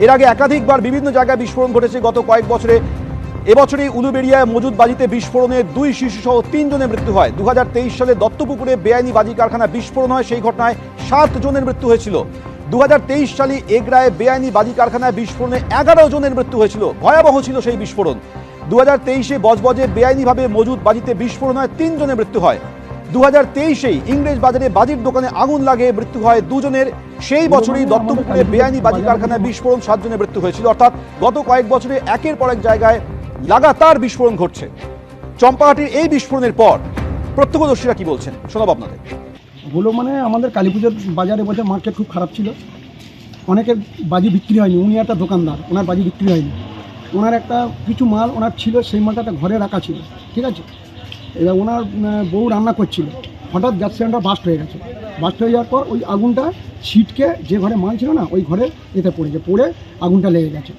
এর আগে একাধিকবার বিভিন্ন জায়গায় বিস্ফোরণ ঘটেছে। গত কয়েক বছরে, এবছরই উলুবেড়িয়ায় মজুদ বাজিতে বিস্ফোরণে দুই শিশুসহ তিনজনের মৃত্যু হয়। দু হাজার তেইশ সালে দত্তপুকুরে বেআইনি বাজি কারখানা বিস্ফোরণ হয়। সেই ঘটনায় সাত জনের মৃত্যু হয়েছিল। দু হাজার তেইশ সালে এগরায় বেআইনি বাজি কারখানায় বিস্ফোরণে এগারো জনের মৃত্যু হয়েছিল। ভয়াবহ ছিল সেই বিস্ফোরণ। দু হাজার তেইশে বজবজে বেআইনিভাবে মজুদ বাজিতে বিস্ফোরণ হয়। তিনজনের মৃত্যু হয়। দু হাজার তেইশেই ইংরেজ বাজারে বাজির দোকানে আগুন লাগে মৃত্যু হয় দুজনের। সেই বছরই দত্তপুকুরে বেআইনি বাজি কারখানায় বিস্ফোরণ, সাতজনের মৃত্যু হয়েছিল। অর্থাৎ গত কয়েক বছরে একের পর এক জায়গায় লাগাতার বিস্ফোরণ ঘটছে। চম্পাহাটির এই বিস্ফোরণের পর প্রত্যক্ষদর্শীরা কি বলছেন? শোনাব আপনাদের। হলো মানে আমাদের কালী পুজোর বাজারে বছর মার্কেট খুব খারাপ ছিল। অনেকের বাজি বিক্রি হয়নি। উনি একটা দোকানদার, ওনার বাজি বিক্রি হয়নি। ওনার একটা কিছু মাল ওনার ছিল, সেই মালটা একটা ঘরে রাখা ছিল। ঠিক আছে? এবার ওনার বউ রান্না করছিল। হঠাৎ গ্যাস সিলিন্ডার বাস্ট হয়ে গেছে। বাস্ট হয়ে যাওয়ার পর ওই আগুনটা ছিটকে যে ঘরে মাল ছিল না ওই ঘরে এতে পড়েছে পড়ে আগুনটা লেগে গেছে।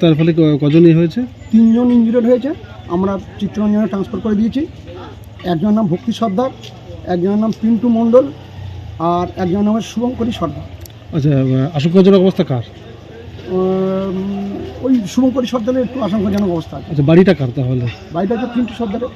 তার ফলে কজনই হয়েছে? তিনজন ইঞ্জুরিড হয়েছে। আমরা চিত্তরঞ্জনে ট্রান্সফার করে দিয়েছি। একজনের নাম ভক্তি সর্দার একজনের নাম পিন্টু মণ্ডল আর একজনের নাম শুভঙ্করী সর্দার। আচ্ছা আশঙ্কাজনক অবস্থা কার? ওই শুভঙ্করী সর্দারের একটু আশঙ্কাজনক অবস্থা আছে। আচ্ছা বাড়িটা কার তাহলে? বাড়িটা হচ্ছে পিন্টু সর্দারের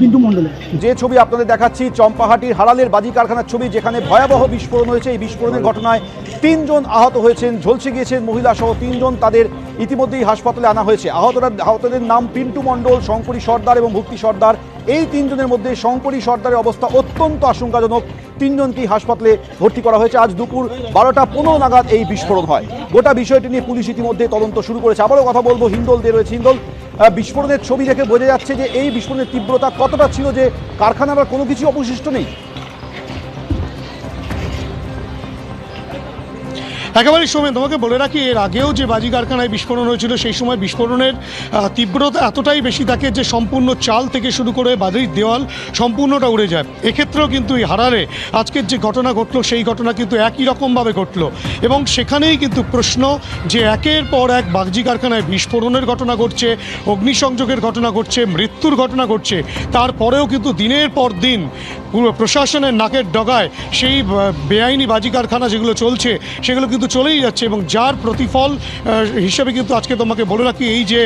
পিন্টু মণ্ডলের। যে ছবি আপনাদের দেখাচ্ছি চম্পাহাটির হারালের বাজি কারখানার ছবি যেখানে ভয়াবহ বিস্ফোরণ হয়েছে। এই বিস্ফোরণের ঘটনায় তিনজন আহত হয়েছেন ঝলসে গিয়েছেন মহিলা সহ তিনজন তাদের ইতিমধ্যেই হাসপাতালে আনা হয়েছে। আহতরা আহতদের নাম পিন্টু মণ্ডল শঙ্করী সর্দার এবং ভক্তি সর্দার। এই তিনজনের মধ্যে শঙ্করী সর্দারের অবস্থা অত্যন্ত আশঙ্কাজনক। তিনজনকেই হাসপাতালে ভর্তি করা হয়েছে। আজ দুপুর বারোটা পনেরো নাগাদ এই বিস্ফোরণ হয়। গোটা বিষয়টি নিয়ে পুলিশ ইতিমধ্যে তদন্ত শুরু করেছে। আবারও কথা বলব, হিন্দল দিয়ে রয়েছে হিন্দল। বিস্ফোরণের ছবি দেখে বোঝা যাচ্ছে যে এই বিস্ফোরণের তীব্রতা কতটা ছিল যে কারখানার কোনো কিছু অবশিষ্ট নেই। একেবারেই সময় তোমাকে বলে রাখি, এর আগেও যে বাজি কারখানায় বিস্ফোরণ হয়েছিল, সেই সময় বিস্ফোরণের তীব্রতা এতটাই বেশি থাকে যে সম্পূর্ণ চাল থেকে শুরু করে বাজির দেওয়াল সম্পূর্ণটা উড়ে যায়। এক্ষেত্রেও কিন্তু এই হারারে আজকের যে ঘটনা ঘটলো, সেই ঘটনা কিন্তু একই রকমভাবে ঘটলো। এবং সেখানেই কিন্তু প্রশ্ন যে একের পর এক বাগজি কারখানায় বিস্ফোরণের ঘটনা ঘটছে, অগ্নিসংযোগের ঘটনা ঘটছে, মৃত্যুর ঘটনা ঘটছে, তারপরেও কিন্তু দিনের পর দিন প্রশাসনের নাকের ডগায় সেই বেআইনি বাজি কারখানা যেগুলো চলছে, সেগুলো কিন্তু চলেই যাচ্ছে এবং যার প্রতিফল হিসেবে কিন্তু আজকে তোমাকে বলে রাখি এই যে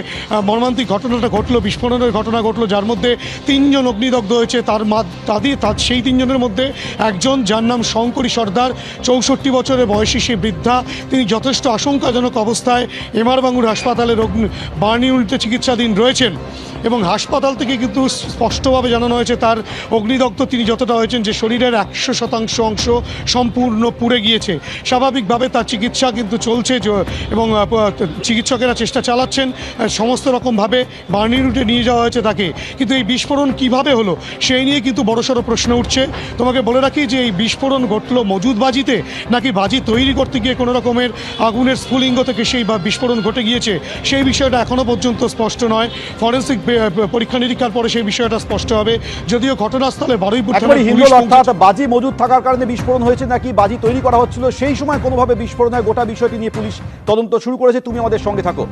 মর্মান্তিক ঘটনাটা ঘটলো, বিস্ফোরণের ঘটনা ঘটলো, যার মধ্যে তিনজন অগ্নিদগ্ধ হয়েছে, তার মা তাদের তার সেই তিনজনের মধ্যে একজন যার নাম শঙ্করী সর্দার, চৌষট্টি বছরের বয়সী সে বৃদ্ধা, তিনি যথেষ্ট আশঙ্কাজনক অবস্থায় এমআর বাঙ্গুর হাসপাতালের অগ্নি, বার্নি ইউনিটে চিকিৎসাধীন রয়েছেন এবং হাসপাতাল থেকে কিন্তু স্পষ্টভাবে জানানো হয়েছে তার অগ্নিদগ্ধ, তিনি যতটা হয়েছেন যে শরীরের একশো শতাংশ অংশ সম্পূর্ণ পুড়ে গিয়েছে। স্বাভাবিকভাবে তার চিকিৎসা কিন্তু চলছে এবং চিকিৎসকেরা চেষ্টা চালাচ্ছেন সমস্ত রকমভাবে বার্নি রুটে নিয়ে যাওয়া হয়েছে তাকে। কিন্তু এই বিস্ফোরণ কীভাবে হলো, সেই নিয়ে কিন্তু বড়সড় প্রশ্ন উঠছে। তোমাকে বলে রাখি যে এই বিস্ফোরণ ঘটলো মজুদ বাজিতে নাকি বাজি তৈরি করতে গিয়ে কোনো রকমের আগুনের স্ফুলিঙ্গ থেকে সেই বিস্ফোরণ ঘটে গিয়েছে, সেই বিষয়টা এখনও পর্যন্ত স্পষ্ট নয়। ফরেন্সিক পরীক্ষা নিরীক্ষার পরে সেই বিষয়টা স্পষ্ট হবে। যদিও ঘটনাস্থলে বারুইপুর একেবারে হিন্দল অর্থাৎ বাজি মজুদ থাকার কারণে বিস্ফোরণ হয়েছে নাকি বাজি তৈরি করা হচ্ছিল? সেই সময় কোনোভাবে বিস্ফোরণ হয় গোটা বিষয়টি নিয়ে পুলিশ তদন্ত শুরু করেছে। তুমি আমাদের সঙ্গে থাকো।